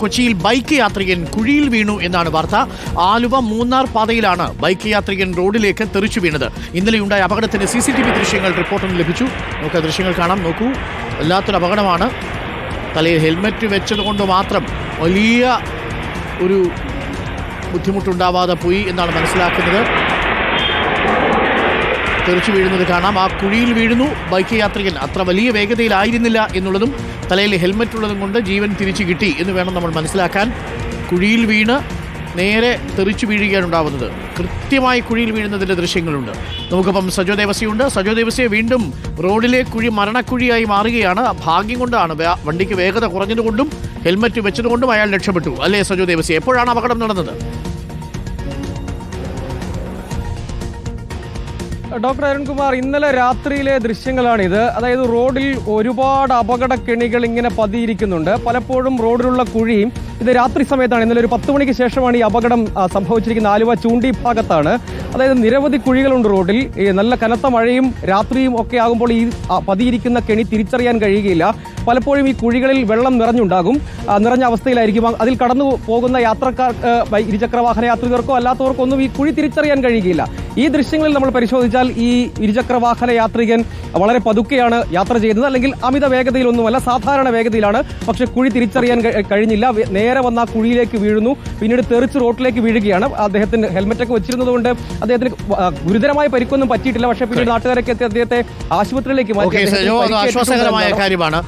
കൊച്ചിയിൽ ബൈക്ക് യാത്രികൻ കുഴിയിൽ വീണു എന്നാണ് വാർത്ത. ആലുവ മൂന്നാർ പാതയിലാണ് ബൈക്ക് യാത്രികൻ റോഡിലേക്ക് തെറിച്ചു വീണത്. ഇന്നലെയുണ്ടായ അപകടത്തിന്റെ സി സി ടി വി ദൃശ്യങ്ങൾ റിപ്പോർട്ടിന് ലഭിച്ചു. നമുക്ക് ദൃശ്യങ്ങൾ കാണാം. നോക്കൂ. വല്ലാത്തൊരു അപകടമാണ്. തലയിൽ ഹെൽമെറ്റ് വെച്ചതുകൊണ്ട് മാത്രം വലിയ ഒരു ബുദ്ധിമുട്ടുണ്ടാവാതെ പോയി എന്നാണ് മനസ്സിലാക്കുന്നത്. തെറിച്ചു വീഴുന്നത് കാണാം. ആ കുഴിയിൽ വീഴുന്നു. ബൈക്ക് യാത്രികൻ അത്ര വലിയ വേഗതയിലായിരുന്നില്ല എന്നുള്ളതും തലയിൽ ഹെൽമറ്റ് ഉള്ളതും കൊണ്ട് ജീവൻ തിരിച്ചു കിട്ടി എന്ന് വേണം നമ്മൾ മനസ്സിലാക്കാൻ. കുഴിയിൽ വീണ് നേരെ തെറിച്ചു വീഴുകയാണ് ഉണ്ടാവുന്നത്. കൃത്യമായി കുഴിയിൽ വീഴുന്നതിന്റെ ദൃശ്യങ്ങളുണ്ട്. നമുക്കിപ്പം സജോ ദേവസ്യയുണ്ട്. സജോ ദേവസ്യ വീണ്ടും റോഡിലെ കുഴി മരണക്കുഴിയായി മാറുകയാണ്. ഭാഗ്യം കൊണ്ടാണ് വണ്ടിക്ക് വേഗത കുറഞ്ഞതുകൊണ്ടും ഹെൽമറ്റ് വെച്ചതുകൊണ്ടും അയാൾ രക്ഷപ്പെട്ടു. അല്ലേ സജോ ദേവസ്യ? എപ്പോഴാണ് അപകടം നടന്നത്? ഡോക്ടർ അരുൺകുമാർ ഇന്നലെ രാത്രിയിലെ ദൃശ്യങ്ങളാണിത്. അതായത് റോഡിൽ ഒരുപാട് അപകട കെണികൾ ഇങ്ങനെ പതിയിരിക്കുന്നുണ്ട്. പലപ്പോഴും റോഡിലുള്ള കുഴിയും ഇത് രാത്രി സമയത്താണ്. ഇന്നലെ ഒരു പത്ത് മണിക്ക് ശേഷമാണ് ഈ അപകടം സംഭവിച്ചിരിക്കുന്ന ആലുവ ചൂണ്ടി ഭാഗത്താണ്. അതായത് നിരവധി കുഴികളുണ്ട് റോഡിൽ. നല്ല കനത്ത മഴയും രാത്രിയും ഒക്കെ ആകുമ്പോൾ ഈ പതിയിരിക്കുന്ന കെണി തിരിച്ചറിയാൻ കഴിയുകയില്ല. പലപ്പോഴും ഈ കുഴികളിൽ വെള്ളം നിറഞ്ഞുണ്ടാകും. നിറഞ്ഞ അവസ്ഥയിലായിരിക്കും. അതിൽ കടന്നു പോകുന്ന യാത്രക്കാർ ഇരുചക്രവാഹന യാത്രികർക്കോ അല്ലാത്തവർക്കോ ഒന്നും ഈ കുഴി തിരിച്ചറിയാൻ കഴിയുകയില്ല. ഈ ദൃശ്യങ്ങളിൽ നമ്മൾ പരിശോധിച്ചാൽ ഈ ഇരുചക്ര വാഹന യാത്രികൻ വളരെ പതുക്കെയാണ് യാത്ര ചെയ്യുന്നത് അല്ലെങ്കിൽ അമിത വേഗതയിലൊന്നുമല്ല സാധാരണ വേഗതയിലാണ്. പക്ഷെ കുഴി തിരിച്ചറിയാൻ കഴിഞ്ഞില്ല. നേരെ വന്ന ആ കുഴിയിലേക്ക് വീഴുന്നു. പിന്നീട് തെറിച്ച് റോട്ടിലേക്ക് വീഴുകയാണ്. അദ്ദേഹത്തിന് ഹെൽമറ്റൊക്കെ വെച്ചിരുന്നതുകൊണ്ട് അദ്ദേഹത്തിന് ഗുരുതരമായ പരിക്കൊന്നും പറ്റിയിട്ടില്ല. പക്ഷേ പിന്നീട് നാട്ടുകാരൊക്കെ എത്തി അദ്ദേഹത്തെ ആശുപത്രിയിലേക്ക് മാറ്റി ആശ്വാസകരമായ കാര്യമാണ്.